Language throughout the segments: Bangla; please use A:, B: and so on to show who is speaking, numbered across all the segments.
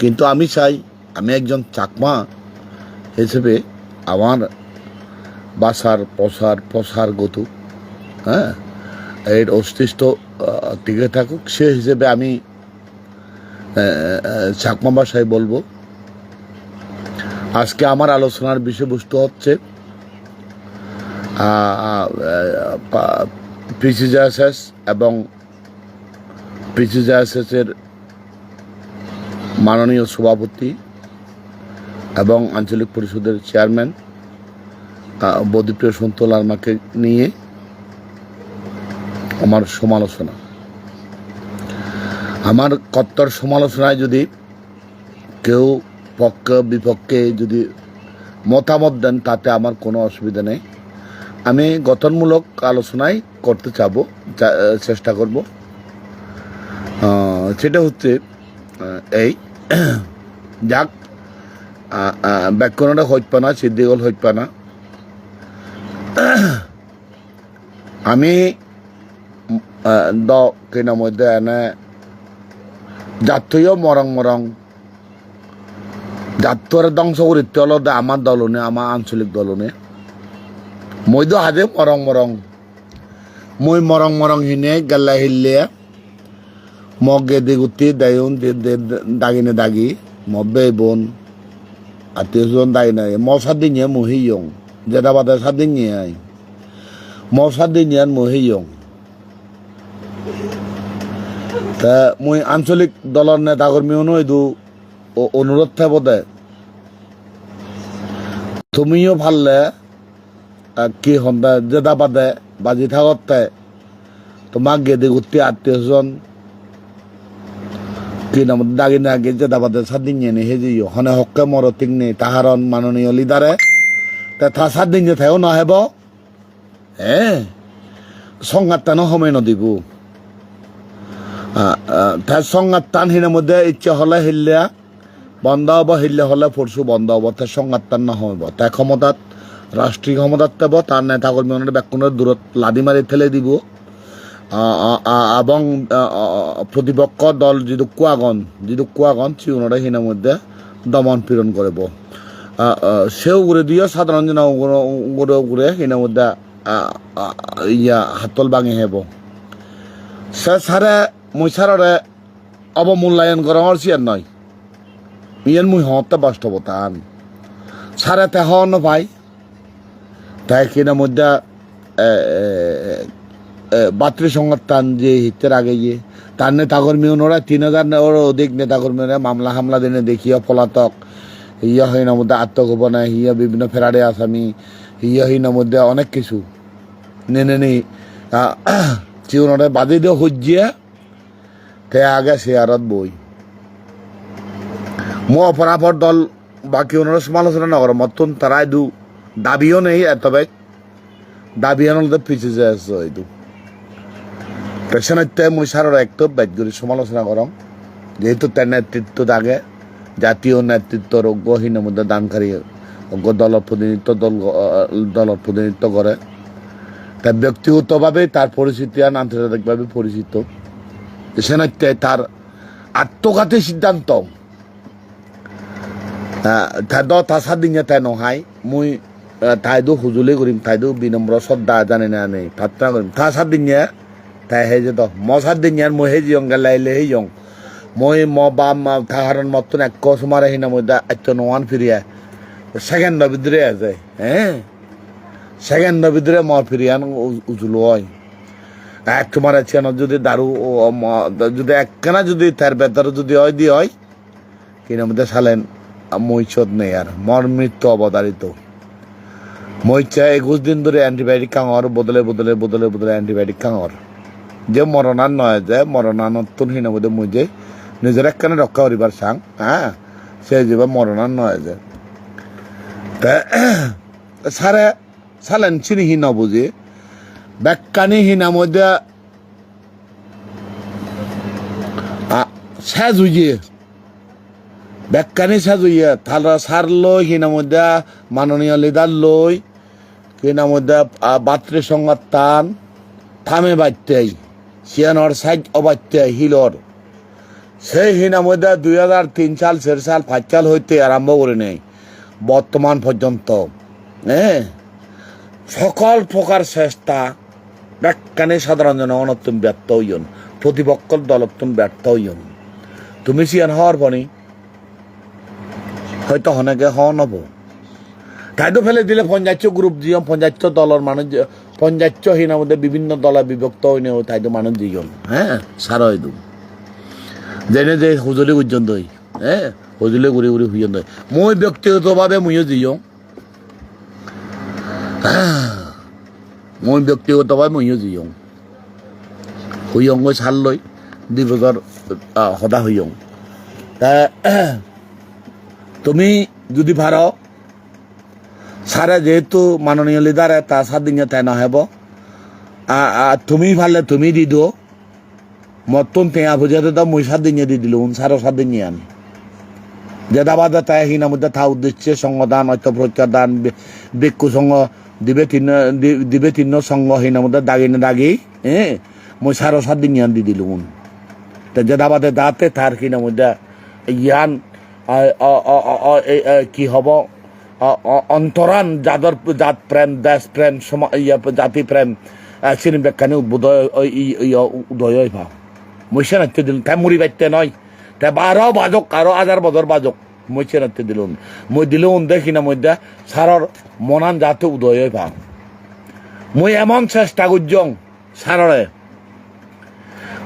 A: কিন্তু আমি চাই, আমি একজন চাকমা হিসেবে আমার বাসার প্রসার প্রসার গতু হ্যাঁ? এর অস্তিত্ব টিকে থাকুক। সে হিসেবে আমি চাকমা ভাষায় বলব। আজকে আমার আলোচনার বিষয়বস্তু হচ্ছে পিসিজাএসএস এবং পিসিজাএসএসের মাননীয় সভাপতি এবং আঞ্চলিক পরিষদের চেয়ারম্যান বদ্বীপ্রিয় সন্তোল আর্মাকে নিয়ে আমার সমালোচনা। আমার কত্তর সমালোচনায় যদি কেউ পক্ষ, বিপক্ষে যদি মতামত দেন, তাতে আমার কোনো অসুবিধা নেই। আমি গঠনমূলক আলোচনাই করতে চাব চেষ্টা করব। সেটা হচ্ছে এই যাক ব্যাকরণে হইত না সিদ্ধিগল হইত না আমি দ মধ্যে এনে জাতীয় মরং মরং জাতীয় ধ্বংস করিতে হলো দে আমার দলনে আমার আঞ্চলিক দলনে। মই তো হাজে মরং মরং মই মরং মরং হিনে গেলা হিললে মগ গেদি গুতি দায়ুন দাগিনে দাগি মব্বে বোন, আত্মীয় স্বজন দাগি। নাই ম সাদিনিয়া মহিয়ং যেটা বাদে সাদিনিয়াই ম সাদিনিয়ান মহিয়ং তা মই আঞ্চলিক দলৰ নেতাকৰ্মীও এইটো অ- অনুৰোধ থাকিব দে তুমিও ভাললে কি সন্ধ্যা জেদা বাদে বাজি থাকতে, তোমাক গেদি গোটেই আত্মীয় স্বজন কি নাম? দাগি নাগি জেদা বাদে সাদিন নি, হেজি হনে হকে মর ঠিক নেই তাহারন মাননীয় লিডারে তা থা সাদিন থাকেও নহব হে সংঘাতানো সময় নদিব। তার সংঘাত টান হিনের মধ্যে ইচ্ছা হলে হিল্লা, বন্ধ হব, হিল্লে হলে ফরসু বন্ধ হব। তার সংঘাত টান নহব তার ক্ষমতাত রাষ্ট্রীয় ক্ষমতাত পাব তার নেতা কর্মী অনেক ব্যাকুণের দূরত লাদি মারি ফেলে দিব। এবং প্রতিপক্ষ দল যিটো কোৱাগন যিটো কোৱাগন চিউনৰে সিনাৰ মধ্যে দমন পীড়ন আহ, সেও উড়ে দিয়ে সাধারণ জন উড়ে উড়ে সিনার মধ্যে ইয়া হাতল ভাঙি হেব। সে সারে মুই সারে অবমূল্যায়ন করা আমার সিয়ার নয় ইয়ান মুই হতে বাস্তবতান সারে তে হন ভাই তাই কিনা মধ্যে বাতৃ সংগঠন যে হিতের আগে গিয়ে, তার নেতাকর্মী ওনারা তিন হাজার ওর অধিক নেতাকর্মীরা মামলা হামলা দিনে দেখিয়া পলাতক হিয়া হইনার মধ্যে আত্মগোপনে হিয়া বিভিন্ন ফেরারে আসামি হিয়া হইনার মধ্যে অনেক কিছু। নেনে নেই চিউনরে বাদে দিয়ে হজ্জিয়া তে আগে শেয়ারত বই। মো অপরাপর দল, বাকি ওনারা সমালোচনা নগর মতন তারাই দু দাবিও নেই তবে দাবি আনলে পিছিয়ে যায় আছে পেছনতে মই সাৰৰ একটো বাদ্যৰি সমালোচনা কৰম যেহেতু তার নেতৃত্ব আগে জাতীয় নেতৃত্বর অজ্ঞহীন মধ্যে দানকারী অজ্ঞ দলের প্রতিনিধিত্ব দল দলের প্রতিনিধিত্ব করে। তার ব্যক্তিগতভাবে তার পরিচিতি আর আন্তর্জাতিকভাবে পরিচিত। সেনাতে তার আত্মঘাতী সিদ্ধান্ত। তাইদ তাসা দিনে তাই নহাই মুই তাইদো হুজুলি কৰিম তাইদো বিনম্ৰ শ্ৰদ্ধা জানে না নেই ঠাট্টা কৰিম। তাসা দিনে তাই হে যে মশার দিন আর মই হে জিয়ং গালাইলে হে জং মই ম, বা থাহারন মতন এক সুমারে হিনা মধ্যে আত্য নোয়ান ফিরিয়া সেকেন্ড ভিতরে আছে হ্যাঁ সেকেন্ড ভিতরে ম ফিরিয়ান উজুল হয়। এক তোমার চেন যদি দারু ম- যদি একখানা যদি তার বেতর যদি হয় দিয়ে হয় কিনা মধ্যে সালেন মৈচত নেই আর মর মৃত্যু অবতারিত মৈচা একুশ দিন ধরে অ্যান্টিবায়োটিক খাওয়ার বদলে বদলে বদলে বদলে অ্যান্টিবায়োটিক খাওয়ার যে মরণার নয় যে হিনা মধ্যে মুই যে নিজের একখানে রক্ষা করিবার চাং হ্যাঁ? সে যে মরণার নয় যে। সারে সালেন চিনি হি নবুঝে ব্যাকানি হিনা মধ্যে ব্যাকানি শেষ হইয়ে তাহলে সার লই হিনা মধ্যে মাননীয় লিডার লই কিনা মধ্যে বাত্রে সংবাদ টান থামে বাড়তেই সিয়ানর সাইড অবাড়তে হিলর। সেই হিনা মধ্যে দুই হাজার তিন সাল, চার সাল, পাঁচ সাল হইতে আরম্ভ করে নেই, বর্তমান পর্যন্ত। হ্যাঁ সকল প্রকার চেষ্টা ব্যাখ্যানে সাধারণ জনগণ তুমি ব্যর্থ হইয়ন প্রতিপক্ষ দল তুমি ব্যর্থ হইয়ন। তুমি সিয়ান হওয়ার পনি হয়তো হনেকে হওয়া নব। তাইতো ফেলে দিলে পঞ্চায়েত গ্রুপ দিয়ম পঞ্চায়েত দলের মানুষ পঞ্চায়েত হিনার মধ্যে বিভিন্ন দলে বিভক্ত হইনে তাইতো মানুষ দিয়ম হ্যাঁ সারা হইতো যেনে যে সঁজুলি পর্যন্ত হই হ্যাঁ সঁজুলি ঘূৰি ঘূৰি হুইয়ন মই ব্যক্তিগতভাৱে ময়ো দিওঁ মই ব্যক্তিগতভাৱে ময়ো দিওঁ মই চাল লৈ দুই আহ, সদা তা তুমি যদি ভার সারে যেহেতু মাননীয় লিডার, তা সাত দিন তাই নহব তুমি ভালে তুমি দি দিও। মতন টেঙা ভুজাতে তো মই সাত দিন দি দিল সারো সাত দিন আন। জেদাবাদে তাই হিনা মধ্যে থা উদ্দেশ্যে সংগদান ঐক্য প্রত্যাদান ভিক্ষু সংঘ দিবে তিন দিবে তিন সংঘ হিনা মধ্যে দাগি না দাগি হ্যাঁ মই সারো আন দি দিল তা জেদাবাদে দাঁতে তার কিনা মধ্যে ইয়ান কি হব? অন্তরান যাদর জাত প্রেম, দেশ প্রেম জাতি প্রেম চিনি ব্যাখ্যানে উদ্বোধয় উদয় ভাও মইসে নাচতে দিল তাই মুড়ি বাইতে নয় তাই বারো বাজক আরও হাজার বছর বাজক মইসে নাচতে দিল মই দিল দেখি না মধ্যে সারর মনান যাতে উদয় ভাও মই এমন চেষ্টা করজং সাররে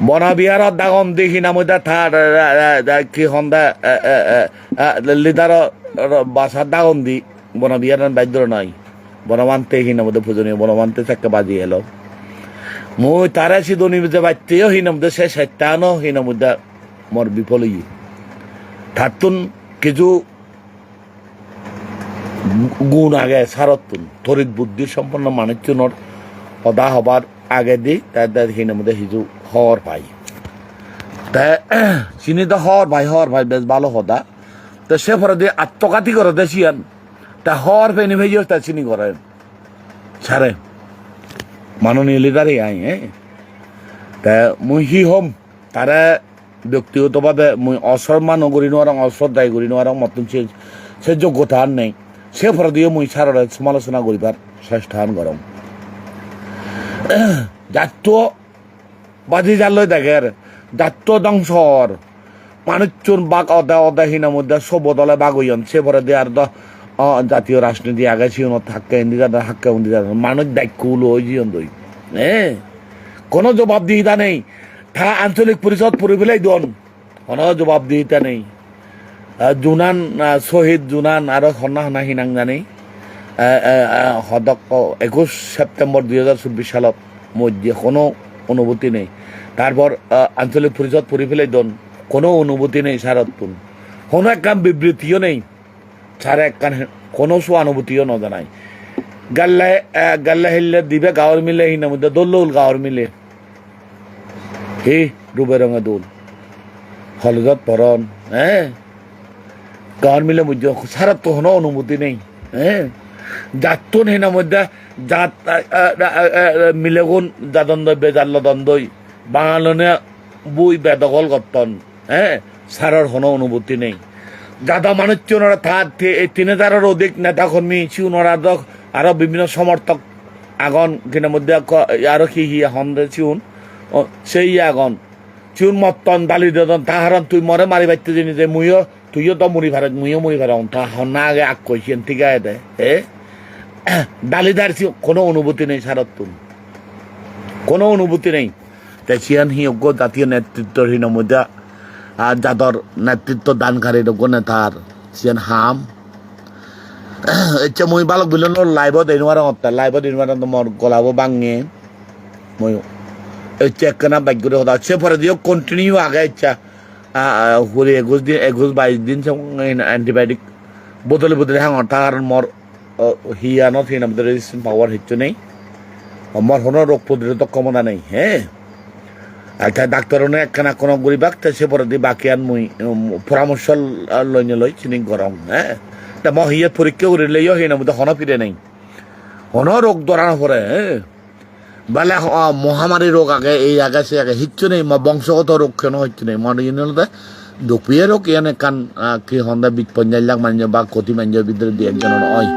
A: বনাবিহাৰত দাগম দেখি নামতে থাৰ কি সন্দা লিডাৰ বাছাৰ দাগম দি বনাবিহার বাদ্য নাই। বনমান্তে সি নামতে পূজনীয় বনমান্তে চাকে বাজি এলো। মই তাৰে চিদনি যে বাত্যেও সি নামতে সে সেত্যানো সি নামতে মোৰ বিফল ই থাতুন কিছু গুণ আগে সারতুন তরিত বুদ্ধি সম্পন্ন মানুষজনের সদা হবার আগে দি তাদের মধ্যে সিজু হর পাই। তা চিনি তো হর ভাই হর ভাই বেশ ভালো হদা তো সে পরে দিয়ে আত্মঘাতী করে দেশিয়ান তা হর পেনি ভেজিও তা চিনি করে। ছাড়ে, মাননীয় লিডারই আই হ্যাঁ? তা মুই হি হম? তারা ব্যক্তিগতভাবে মুই অসম্মান করি নোয়ারং অশ্রদ্ধায় করি নোয়ারং মতন সে সে যোগ্যতা আর নেই। সে ফলে দিয়ে মুই সারা সমালোচনা করিবার চেষ্টা গরম জাত্য বাজি জালই দেখের জাত্য ধ্বংসর মানুষজন বাক অদা অদা হিনা মধ্যে সব দলে বাগ হইয়ন। সে পরে দেয়ার দ জাতীয় রাজনীতি আগে ছিল থাককে হিন্দি জানা হাক্কে জানা মানুষ দায়িত্ব হলো ওই জীবন দই। হ্যাঁ কোনো জবাবদিহিতা নেই। তা আঞ্চলিক পরিষদ পড়ে ফেলাই দন কোনো জবাবদিহিতা নেই। জুনান শহীদ জুনান আৰু সন্না সন্না হিনাং জানি। সদক একুশ সেপ্টেম্বর দুই হাজার চব্বিশ সালত মধ্যে কোনো অনুভূতি নেই। তারপর আঞ্চলিক পরিষদ পড়ে ফেলাই দন কোনো অনুভূতি নেই সারতুন কোনো একখান বিবৃতিও নেই। সারা একখান কোনো সহানুভূতিও নজনাই গাল্লা গাল্লা হিললে দিবে গাঁৱৰ মিলে হিনা মধ্যে দোল গাঁৱৰ মিলে। হে, রূপে রঙে দোল। হলদত পরন হ্যাঁ গাঁৱৰ মিলে মধ্যে সারা তো কোনো অনুমতি নেই হ্যাঁ যাতুন হিনা মধ্যে জাত মিলে গুণ, জাদন্দই, বেজাল্ল দন্দই। বাঙালনে বই বেদখল করতন। হ্যাঁ সারার কোনো অনুভূতি নেই। যাদা মানুষ ওনারা থাক এই তিন হাজারের অধিক নেতা কর্মী ওনারা আরও বিভিন্ন সমর্থক আগন, কিনা মধ্যে আরও কি হি হন্দে চিউন? সেই আগন। চিউন মতন দালি দেদন, তাহারন তুই মরে মারি বাইতে জানি যে মুইও, তুইও তো মুড়ি ভাড়া মুইও মুড়ি ভাড়া তা হন্না আগে আগ কইছেন ঠিক আছে দে, এ? দালিদার চি- কোনো অনুভূতি নেই সারতুন কোনো অনুভূতি নেই। তাই চিয়ান হি অজ্ঞ জাতীয় নেতৃত্বর হীন মধ্যে আর যাদর নেতৃত্ব দানকারী নেতার চিয়ান হাম এতিয়া মই বালক বিলন লাইভত এনুৱাৰ হত্তা লাইভত এনুৱাৰ মোৰ গলাব বাঙে মই এতিয়া একখানা বাক্যৰে সদা সে পরে দিও কন্টিনিউ আগে ইচ্ছা হুরি একুশ দিন একুশ বাইশ দিন অ্যান্টিবায়োটিক বদলে বদলে হাঙর তার মর হিয়ানত হিনা মধ্যে রেজিস্ট্রেশন পাওয়ার হিচ্ছু নেই আমার হন রোগ প্রতিরোধক ক্ষমতা নেই হ্যাঁ একটা ডাক্তারনে একখানা কোনো গরিবাক তা সে পরে দি বাকি আর মুই পরামর্শ লই লই, চিনি গরম হ্যাঁ? তা মই হিয়াত পরীক্ষা করে লইও হিনা মধ্যে হন ফিরে নেই। হন রোগ ধরানো পরে হ্যাঁ বেলে মহামারী রোগ আগে, এই আগে, সে আগে, হিচ্ছু নেই বংশগত রোগ কেন হচ্ছে নেই? মনে ইনলতে দুপিয়ে রোগ, ইয়ানে কান কি হন্দা বিট পঞ্জাশ লাখ মানুষ বা কোটি মানুষের ভিতরে দিয়ে একজন হয়